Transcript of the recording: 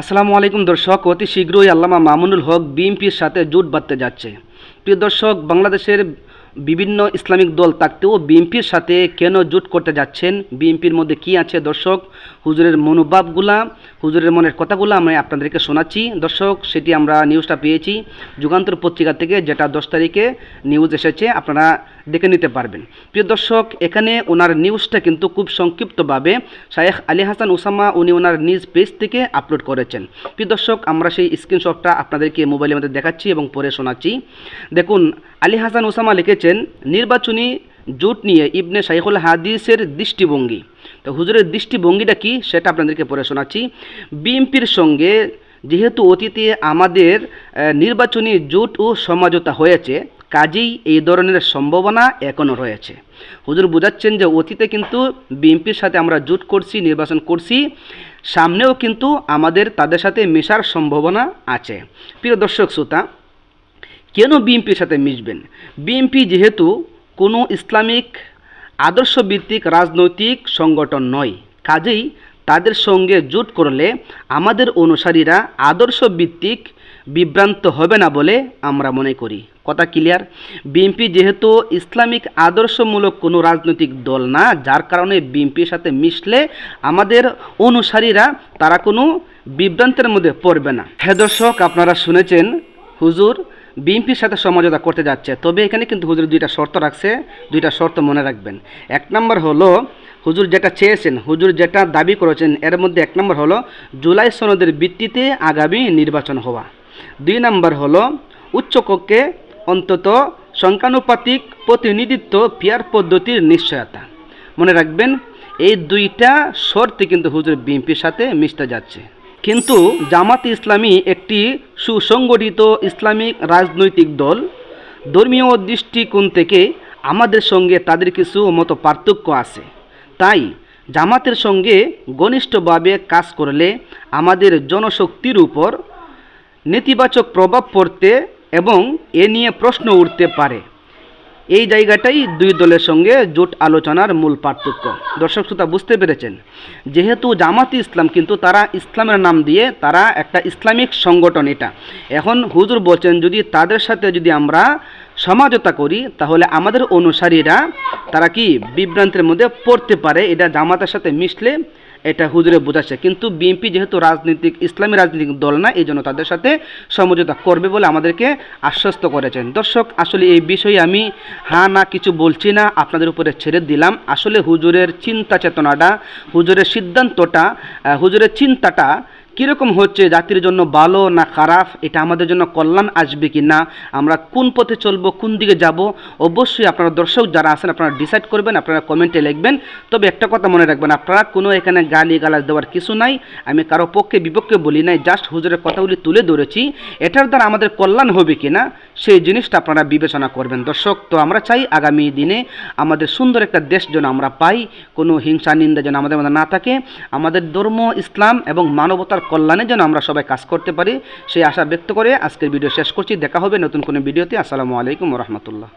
আসসালামু আলাইকুম দর্শক, অতি শীঘ্রই আল্লামা মামুনুল হক বিএমপির সাথে জোট বাঁধতে যাচ্ছে। প্রিয় দর্শক, বাংলাদেশের বিভিন্ন ইসলামিক দল থাকতেও বিএনপির সাথে কেন জোট করতে যাচ্ছেন? বিএনপির মধ্যে কি আছে দর্শক? হুজুরের মনোভাবগুলা, হুজুরের মনের কথাগুলো আমি আপনাদেরকে শোনাচ্ছি। দর্শক, সেটি আমরা নিউজটা পেয়েছি। যুগান্তর পত্রিকা থেকে যেটা দশ তারিখে নিউজ এসেছে, আপনারা দেখে নিতে পারবেন। প্রিয় দর্শক, এখানে ওনার নিউজটা কিন্তু খুব সংক্ষিপ্তভাবে শায়েখ আলী হাসান ওসামা উনি ওনার নিজ পেজ থেকে আপলোড করেছেন। প্রিয় দর্শক, আমরা সেই স্ক্রিনশটটা আপনাদেরকে মোবাইলের মধ্যে দেখাচ্ছি এবং পরে শোনাচ্ছি। দেখুন, আলী হাসান উসামা লিখেছেন নির্বাচনী জোট নিয়ে ইবনে শাইখুল হাদিসের দৃষ্টিভঙ্গি। তো হুজুরের দৃষ্টিভঙ্গিটা কি? সেটা আপনাদেরকে পড়ে শোনাচ্ছি। বিএনপির সঙ্গে যেহেতু অতীতে আমাদের নির্বাচনী জোট ও সমাজতা হয়েছে, কাজেই এই ধরনের সম্ভাবনা এখনও রয়েছে। হুজুর বোঝাচ্ছেন যে অতীতে কিন্তু বিএনপির সাথে আমরা জোট করছি, নির্বাচন করছি, সামনেও কিন্তু আমাদের তাদের সাথে মেশার সম্ভাবনা আছে। প্রিয় দর্শক, শ্রোতা কেন বিএনপির সাথে মিশবেন? বিএনপি যেহেতু কোনো ইসলামিক আদর্শভিত্তিক রাজনৈতিক সংগঠন নয়, কাজেই তাদের সঙ্গে জোট করলে আমাদের অনুসারীরা আদর্শভিত্তিক বিভ্রান্ত হবে না বলে আমরা মনে করি। কথা ক্লিয়ার বিএনপি যেহেতু ইসলামিক আদর্শমূলক কোনো রাজনৈতিক দল না, যার কারণে বিএনপির সাথে মিশলে আমাদের অনুসারীরা তারা কোনো বিভ্রান্তের মধ্যে পড়বে না। হ্যাঁ দর্শক, আপনারা শুনেছেন, হুজুর বিএনপির সাথে সমঝোতা করতে যাচ্ছে, তবে এখানে কিন্তু হুজুর দুইটা শর্ত রাখছে, দুইটা শর্ত মনে রাখবেন। এক নম্বর হলো, হুজুর যেটা চেয়েছেন, হুজুর যেটা দাবি করেছেন, এর মধ্যে এক নম্বর হলো, জুলাই সনদের ভিত্তিতে আগামী নির্বাচন হওয়া। দুই নম্বর হলো উচ্চকক্ষে অন্তত সংখ্যানুপাতিক প্রতিনিধিত্ব পিয়ার পদ্ধতির নিশ্চয়তা। মনে রাখবেন, এই দুইটা শর্তে কিন্তু হুজুর বিএনপির সাথে মিশতে যাচ্ছে। কিন্তু জামাত ইসলামী একটি সুসংগঠিত ইসলামিক রাজনৈতিক দল। ধর্মীয় দৃষ্টিকোণ থেকে আমাদের সঙ্গে তাদের কিছু মতো পার্থক্য আছে। তাই জামাতের সঙ্গে ঘনিষ্ঠভাবে কাজ করলে আমাদের জনশক্তির উপর নেতিবাচক প্রভাব পড়তে এবং এ নিয়ে প্রশ্ন উঠতে পারে। এই জায়গাটাই দুই দলের সঙ্গে জোট আলোচনার মূল পার্থক্য। দর্শক শ্রোতা, বুঝতে পেরেছেন? যেহেতু জামাতি ইসলাম, কিন্তু তারা ইসলামের নাম দিয়ে তারা একটা ইসলামিক সংগঠন এটা। এখন হুজুর বলছেন, যদি তাদের সাথে যদি আমরা সমাজতা করি, তাহলে আমাদের অনুসারীরা তারা কি বিভ্রান্তের মধ্যে পড়তে পারে? এটা জামাতের সাথে মিশলে এটা হুজুরে বোঝাচ্ছে। কিন্তু বিএনপি যেহেতু রাজনৈতিক, ইসলামী রাজনৈতিক দল না, এই জন্য তাদের সাথে সমঝোতা করবে বলে আমাদেরকে আশ্বস্ত করেছেন। দর্শক, আসলে এই বিষয়ে আমি হা না কিছু বলছি না, আপনাদের উপরে ছেড়ে দিলাম। আসলে হুজুরের চিন্তা চেতনাটা, হুজুরের সিদ্ধান্তটা হুজুরের চিন্তাটা কীরকম হচ্ছে জাতির জন্য ভালো না খারাপ? এটা আমাদের জন্য কল্যাণ আসবে কি না? আমরা কোন পথে চলবো, কোন দিকে যাব? অবশ্যই আপনারা দর্শক যারা আছেন, আপনারা ডিসাইড করবেন, আপনারা কমেন্টে লিখবেন। তবে একটা কথা মনে রাখবেন, আপনারা কোনো এখানে গালি গালাজ দেওয়ার কিছু নাই। আমি কারও পক্ষে, বিপক্ষে বলি নাই জাস্ট হুজুরের কথাগুলি তুলে ধরেছি। এটার দ্বারা আমাদের কল্যাণ হবে কি না, সেই জিনিসটা আপনারা বিবেচনা করবেন। দর্শক, তো আমরা চাই আগামী দিনে আমাদের সুন্দর একটা দেশ যেন আমরা পাই, কোনো হিংসা, নিন্দা যেন আমাদের মধ্যে না থাকে। আমাদের ধর্ম, ইসলাম এবং মানবতার কল্যাণে জন্য আমরা সবাই কাজ করতে পারি। সেই আশা ব্যক্ত করে আজকের ভিডিও শেষ করছি। দেখা হবে নতুন কোনো ভিডিওতে। আসসালামু আলাইকুম রহমতুল্লাহ।